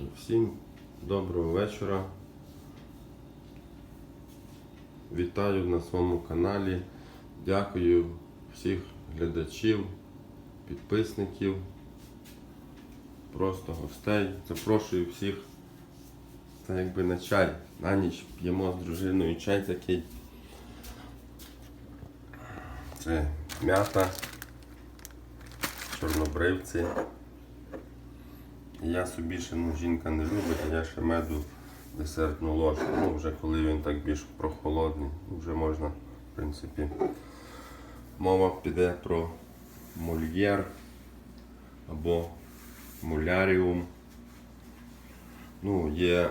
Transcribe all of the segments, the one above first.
Всім доброго вечора. Вітаю на своєму каналі. Дякую всіх глядачів, підписників, просто гостей. Запрошую всіх. Це якби на чай. На ніч п'ємо з дружиною чай такий. Це м'ята, чорнобривці. Я собі ще ну, жінка не любить, а я ще меду десертну ложку. Ну, вже коли він так більш прохолодний, вже можна, в принципі. Мова піде про мольєр або муляріум. Ну, є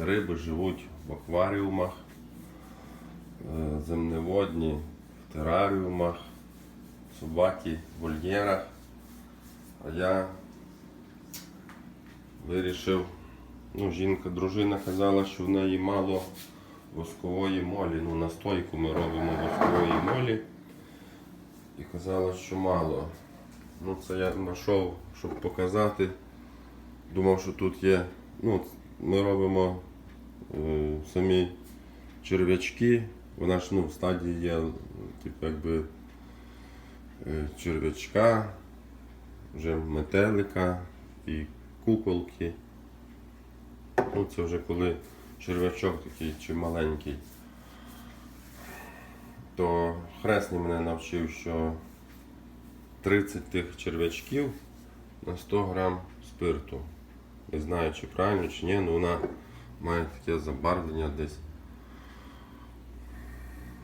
риби живуть в акваріумах, е, земноводні в тераріумах, собаки в вольєрах. А я вирішив, ну, жінка, дружина казала, що в неї мало воскової молі. Ну, настойку ми робимо воскової молі. І казала, що мало. Ну, це я знайшов, щоб показати. Думав, що тут є. Ну, ми робимо е, самі черв'ячки. Вона ж ну, в стадії є, типу, якби е, черв'ячка вже метелика і куколки. Ну, це вже коли черв'ячок такий чи маленький. То хресний мене навчив, що 30 тих черв'ячків на 100 грам спирту. Не знаю, чи правильно, чи ні, але вона має таке забарвлення десь.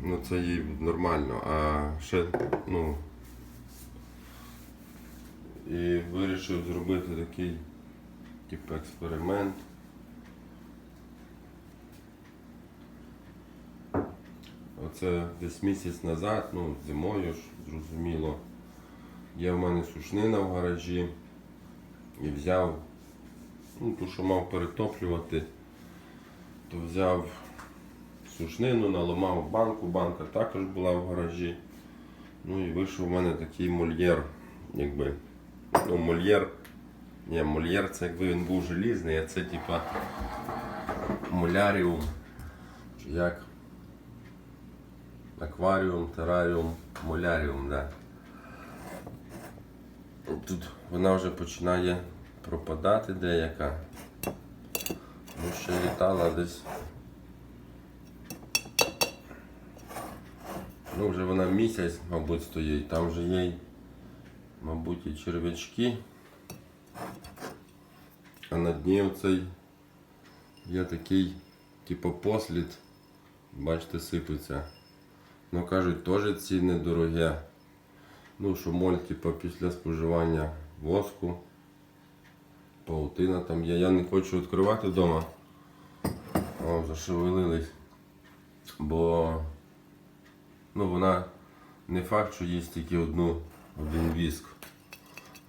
Ну це їй нормально. А ще, ну, і вирішив зробити такий типу експеримент. Оце десь місяць назад, ну, зимою ж, зрозуміло, є в мене сушнина в гаражі і взяв, ну, ту, що мав перетоплювати, то взяв сушнину, наламав банку, банка також була в гаражі. Ну і вийшов у мене такий мольєр, якби. Ну, мольєр. Ні, мольєр це якби він був желізний, а це типа моляріум. Чи як? Акваріум, тераріум, моляріум, да. Тут вона вже починає пропадати деяка. Ну, ще літала десь. Ну, вже вона місяць, мабуть, стоїть, там вже є, мабуть, і черв'ячки. А на дні оцей є такий, типу, послід, бачите, сипеться. Ну кажуть, теж ціни дороге. Ну, що моль, типу, після споживання воску. Паутина там є. Я не хочу відкривати вдома. О, зашевелились. Бо ну, вона не факт, що їсть тільки одну, один віск.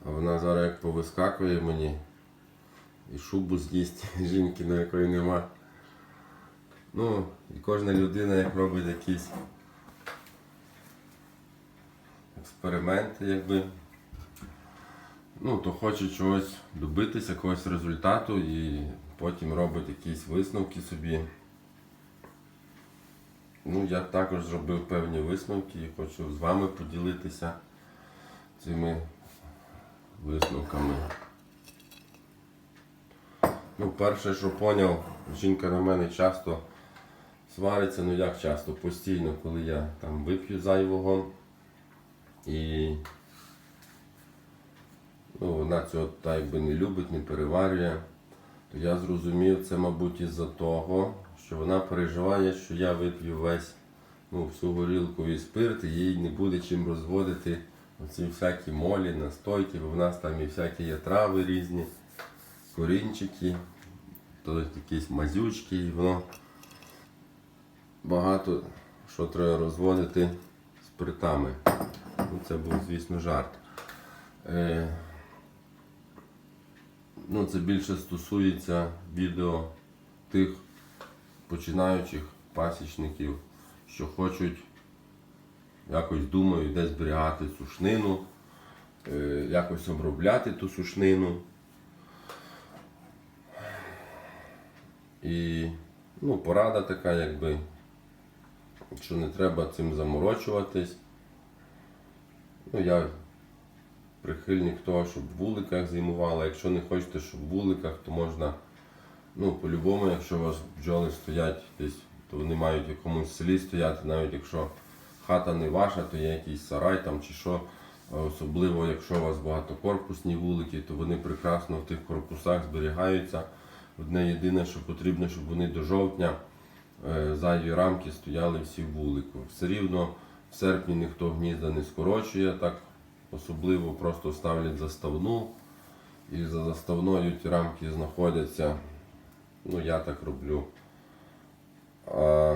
А вона зараз як повискакує мені і шубу з'їсть жінки, на якої нема. Ну, і кожна людина як робить якісь експерименти, якби. Ну, то хоче чогось добитися, якогось результату і потім робить якісь висновки собі. Ну, я також зробив певні висновки і хочу з вами поділитися цими висновками. Ну, перше, що поняв, жінка на мене часто свариться, ну як часто, постійно, коли я там вип'ю зайвого. І ну, вона цього так якби не любить, не переварює. То я зрозумів, це, мабуть, із-за того, що вона переживає, що я вип'ю весь ну, всю горілку і спирт, і їй не буде чим розводити оці всякі молі, настойки, в нас там і всякі є трави різні, корінчики, то якісь мазючки, і воно багато що треба розводити спиртами. Ну, це був, звісно, жарт. Е, ну, це більше стосується відео тих починаючих пасічників, що хочуть якось думаю, де зберігати сушнину, е, якось обробляти ту сушнину. І ну, порада така, якби, що не треба цим заморочуватись. Ну, Я прихильник того, щоб в вуликах зимували. Якщо не хочете, щоб в вуликах, то можна ну, по-любому, якщо у вас бджоли стоять десь, то вони мають в якомусь селі стояти, навіть якщо хата не ваша, то є якийсь сарай там чи що. Особливо, якщо у вас багатокорпусні вулики, то вони прекрасно в тих корпусах зберігаються. Одне єдине, що потрібно, щоб вони до жовтня е, зайві рамки стояли всі в вулику. Все рівно в серпні ніхто гнізда не скорочує, так особливо просто ставлять заставну. І за заставною ті рамки знаходяться. Ну, я так роблю. А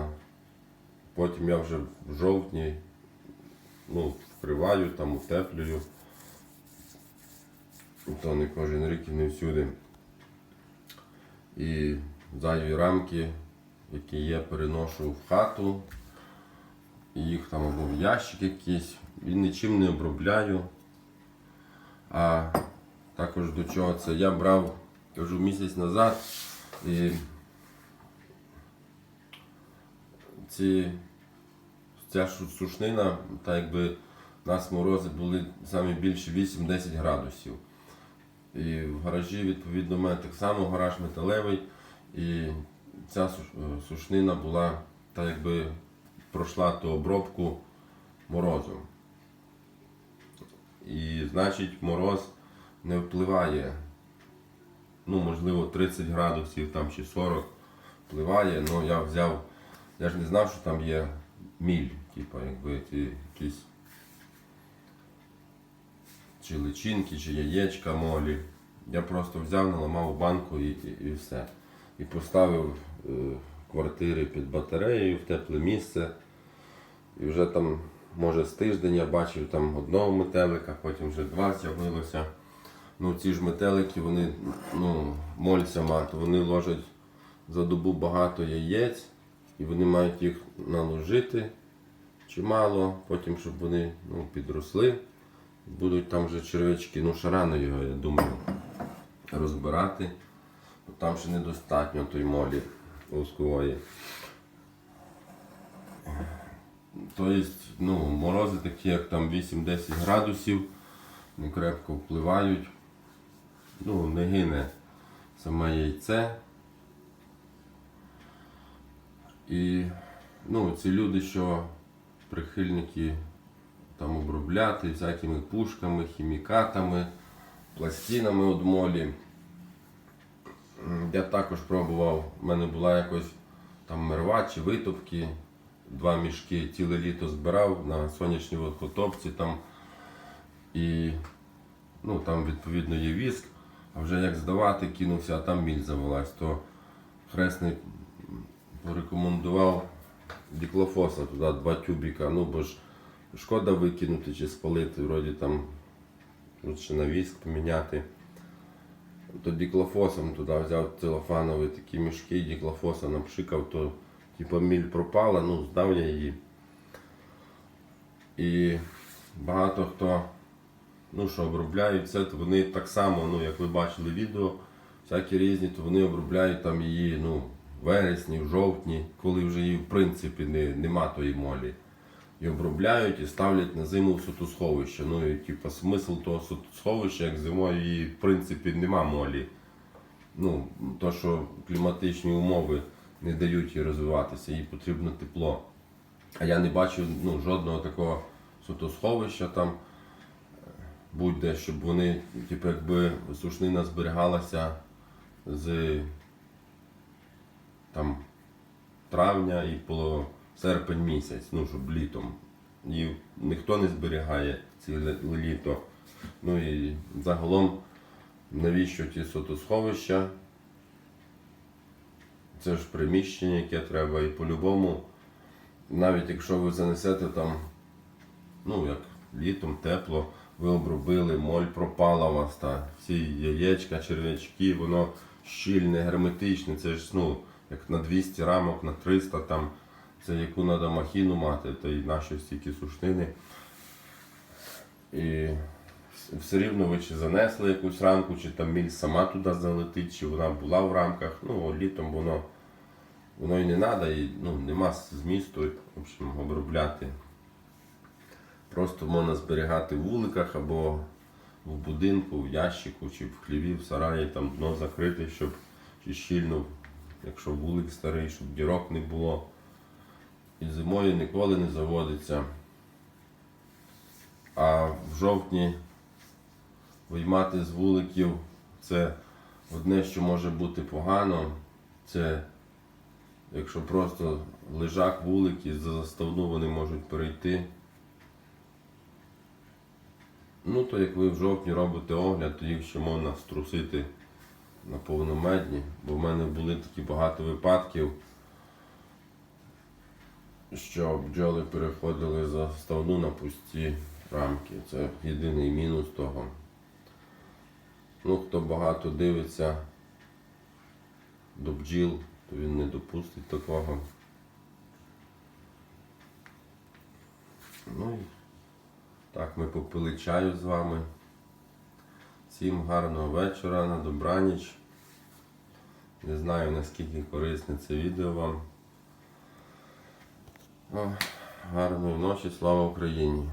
потім я вже в жовтні ну, вкриваю, там утеплюю. То не кожен рік і не всюди. І зайві рамки, які є, переношу в хату. І їх там або в ящик якийсь. І нічим не обробляю. А також до чого це я брав, кажу, місяць назад. І ці, ця сушнина, так якби нас морози були самі більше 8-10 градусів. І в гаражі, відповідно, у мене так само гараж металевий. І ця е, сушнина була, так якби пройшла ту обробку морозом. І значить мороз не впливає. Ну, можливо, 30 градусів там, чи 40 впливає, але я взяв, я ж не знав, що там є міль, типу, якби ті якісь чи личинки, чи яєчка молі. Я просто взяв, наламав банку і, і, і все. І поставив е, квартири під батареєю в тепле місце. І вже там, може, з тиждень я бачив там одного метелика, потім вже два з'явилося. Ну, ці ж метелики, вони, ну, мольця мати, вони ложать за добу багато яєць, і вони мають їх наложити чимало, потім, щоб вони ну, підросли. Будуть там вже червячки, ну ще рано його, я думаю, розбирати. Бо там ще недостатньо той молі лускової. Тобто, ну, морози такі, як там 8-10 градусів, не крепко впливають. Ну, не гине саме яйце. І ну, ці люди, що прихильники там обробляти всякими пушками, хімікатами, пластинами від молі. Я також пробував, у мене була якось там мерва чи витопки, два мішки ціле літо збирав на сонячній водкотопці там. І ну, там відповідно є віск, а вже як здавати кинувся, а там міль завелась, то хресний порекомендував діклофоса туди два тюбіка, ну бо ж шкода викинути чи спалити, вроді там лучше на віск поміняти. То діклофосом туди взяв целофанові такі мішки, діклофоса напшикав, то типу міль пропала, ну здав я її. І багато хто, ну що обробляють це, то вони так само, ну як ви бачили відео, всякі різні, то вони обробляють там її ну, вересні, в жовтні, коли вже її в принципі не, нема тої молі. І обробляють і ставлять на зиму в сутосховище. Ну і типу, смисл того сутосховища, як зимою її в принципі нема молі. Ну, то, що кліматичні умови не дають їй розвиватися, їй потрібно тепло. А я не бачив ну, жодного такого сутосховища там, будь-де, щоб вони, типу, якби сушнина зберігалася з там, травня і по серпень місяць, ну, щоб літом. І ніхто не зберігає ціле літо. Ну і загалом, навіщо ті сотосховища? Це ж приміщення, яке треба, і по-любому, навіть якщо ви занесете там, ну як літом тепло, ви обробили, моль пропала у вас, та всі яєчка, черв'ячки, воно щільне, герметичне, це ж ну, як на 200 рамок, на 300 там, це яку треба махіну мати, то і наші стільки сушнини. І все рівно ви чи занесли якусь рамку, чи там міль сама туди залетить, чи вона була в рамках. Ну, літом воно воно і не треба, і ну, нема змісту в общем, обробляти. Просто можна зберігати в вуликах або в будинку, в ящику, чи в хліві, в сараї, там дно закрите, щоб чи щільно, якщо вулик старий, щоб дірок не було. І зимою ніколи не заводиться. А в жовтні виймати з вуликів це одне, що може бути погано. Це якщо просто лежак вулик і за заставну вони можуть перейти. Ну, то як ви в жовтні робите огляд, то їх ще можна струсити на повномедні, бо в мене були такі багато випадків, що бджоли переходили за ставну на пусті рамки. Це єдиний мінус того. Ну, хто багато дивиться до бджіл, то він не допустить такого. Ну і так, ми попили чаю з вами. Всім гарного вечора, на добраніч. Не знаю наскільки корисне це відео вам. Гарної ночі, слава Україні!